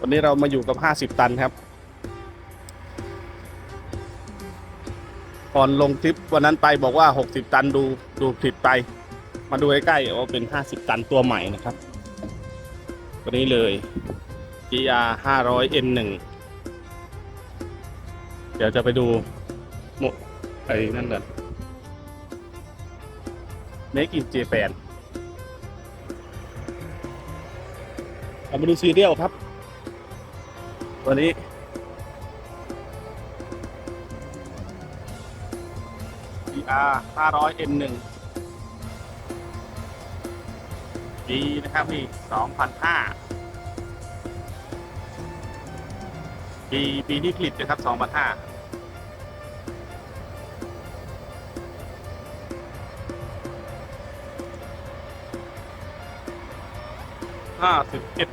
วันนี้เรามาอยู่กับ 50 ตันครับ ก่อนลงคลิปวันนั้นไปบอกว่า 60 ตันดูดูผิดไป มาดูใกล้ๆว่าเป็น 50 ตันตัวใหม่นะครับตัวนี้เลย GR 500 N1 เดี๋ยวจะไปดูหมดไอ้นั่นกัน Make in Japan เรามาดูซีเรียลครับ วันนี้ BR 500 N1 ปีนะครับนี่2005ปีปีที่ผลิตนะครับ2005ห้าสิบเอ็ด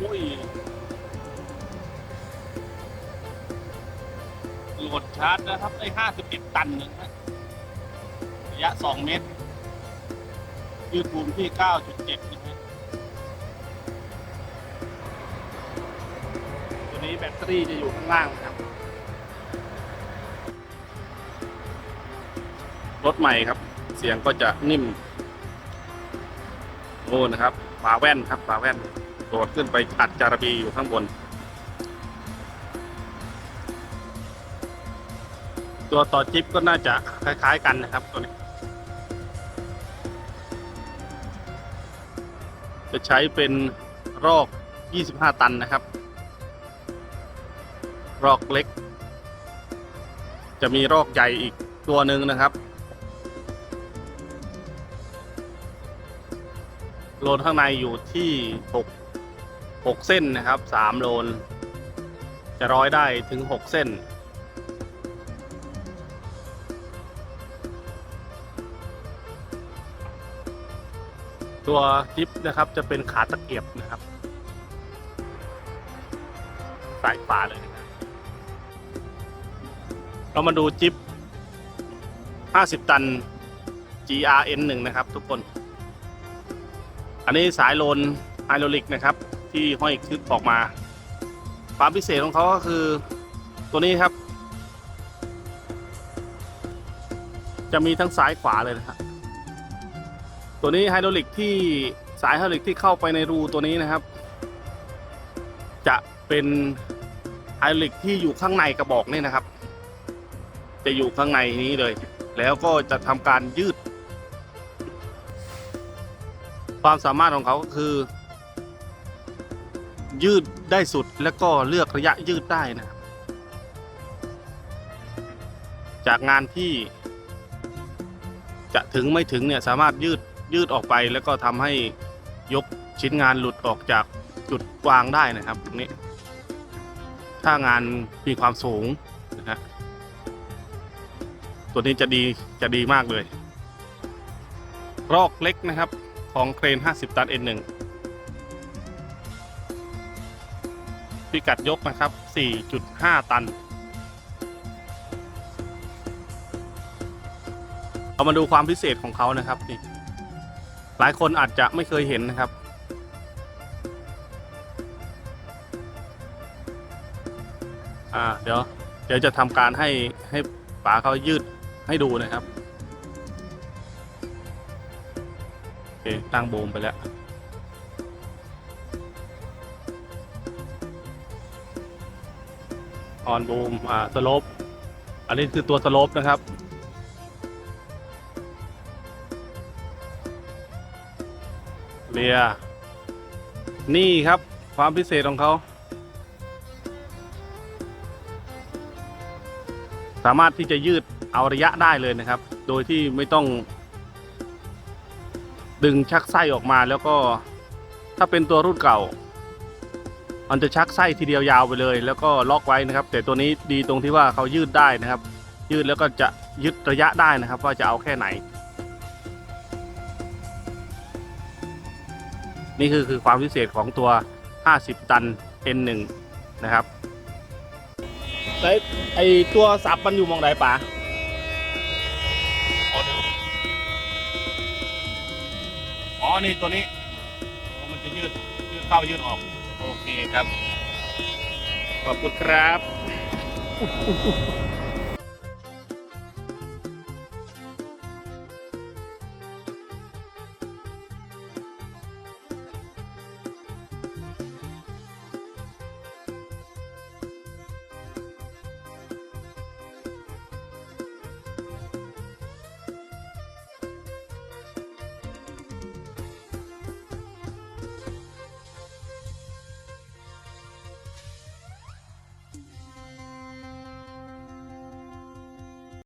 อุ้ย โหลดชาร์จนะครับได้ห้าสิบเอ็ดตันหนึ่งนะระยะสองเมตรยืดบูมที่เก้าจุดเจ็ดนะฮะตัวนี้แบตเตอรี่จะอยู่ข้างล่างครับ รถใหม่ครับ เสียงก็จะนิ่มโอ้นะครับฝาแว่นครับฝาแว่นโดดขึ้นไปอัดจารบีอยู่ข้างบน ตัวต่อจิ๊บก็น่าจะคล้าย ๆ กันนะครับตัวนี้ จะใช้เป็นรอก 25 ตันนะครับ รอกเล็ก จะมีรอกใหญ่อีกตัวหนึ่งนะครับโลนข้างในอยู่ที่6 6เส้นนะครับ3โลนจะร้อยได้ถึง 6 เส้น ตัวจิ๊บนะครับจะเป็นขาตะเกียบนะครับสายขวาเลยนะครับเรามาดูจิ๊บ50 ตัน GRN 1นะครับ ทุกคน อันนี้สายโลนไฮโดรลิกนะครับ ที่ห้อยคลึกออกมา ความพิเศษของเขาก็คือตัวนี้ครับ จะมีทั้งซ้ายขวาเลยนะครับ ตัวนี้ไฮดรอลิกที่สายไฮดรอลิกที่เข้าไปในรูตัวนี้นะครับ จะเป็นไฮดรอลิกที่อยู่ข้างในกระบอกนี่นะครับ จะอยู่ข้างในนี้เลย แล้วก็จะทำการยืด ความสามารถของเขาก็คือ ยืดได้สุดแล้วก็เลือกระยะยืดได้นะครับจากงานที่จะถึงไม่ถึงเนี่ยสามารถยืด ยืดออกไปแล้วก็ทำให้ยกชิ้นงานหลุดออกจากจุดวางได้นะครับตรงนี้ ถ้างานมีความสูงนะฮะตัวนี้จะดีจะดีมากเลย รอกเล็กนะครับของเครน 50 ตัน N1 พิกัดยกนะครับ 4.5 ตันเรามาดูความพิเศษของเขานะครับนี่ หลายคนอาจจะไม่เคยเห็นนะครับ อ่า เดี๋ยว เดี๋ยวจะทำการให้ให้ป๋าเขายืดให้ดูนะครับโอเคตั้งโบมไปแล้วออนบูมอ่าสโลปอันนี้คือตัวสโลปนะครับ เรีย นี่ครับความพิเศษของเขา สามารถที่จะยืดเอาระยะได้เลยนะครับ โดยที่ไม่ต้อง ดึงชักไส้ออกมาแล้วก็ถ้าเป็นตัวรุ่นเก่า มันจะชักไส้ทีเดียวยาวไปเลย แล้วก็ล็อกไว้นะครับ แต่ตัวนี้ดีตรงที่ว่าเขายืดได้นะครับ ยืดแล้วก็จะยึดระยะได้นะครับ ว่าจะเอาแค่ไหน นี่คือคือความพิเศษของตัว 50 ตัน N1 นะครับไอไอตัวสับมันอยู่มองไหนป่าอ๋อ นี่ตัวนี้ มันจะยืด ยืดเข้ายืดออก โอเคครับ ขอบคุณครับ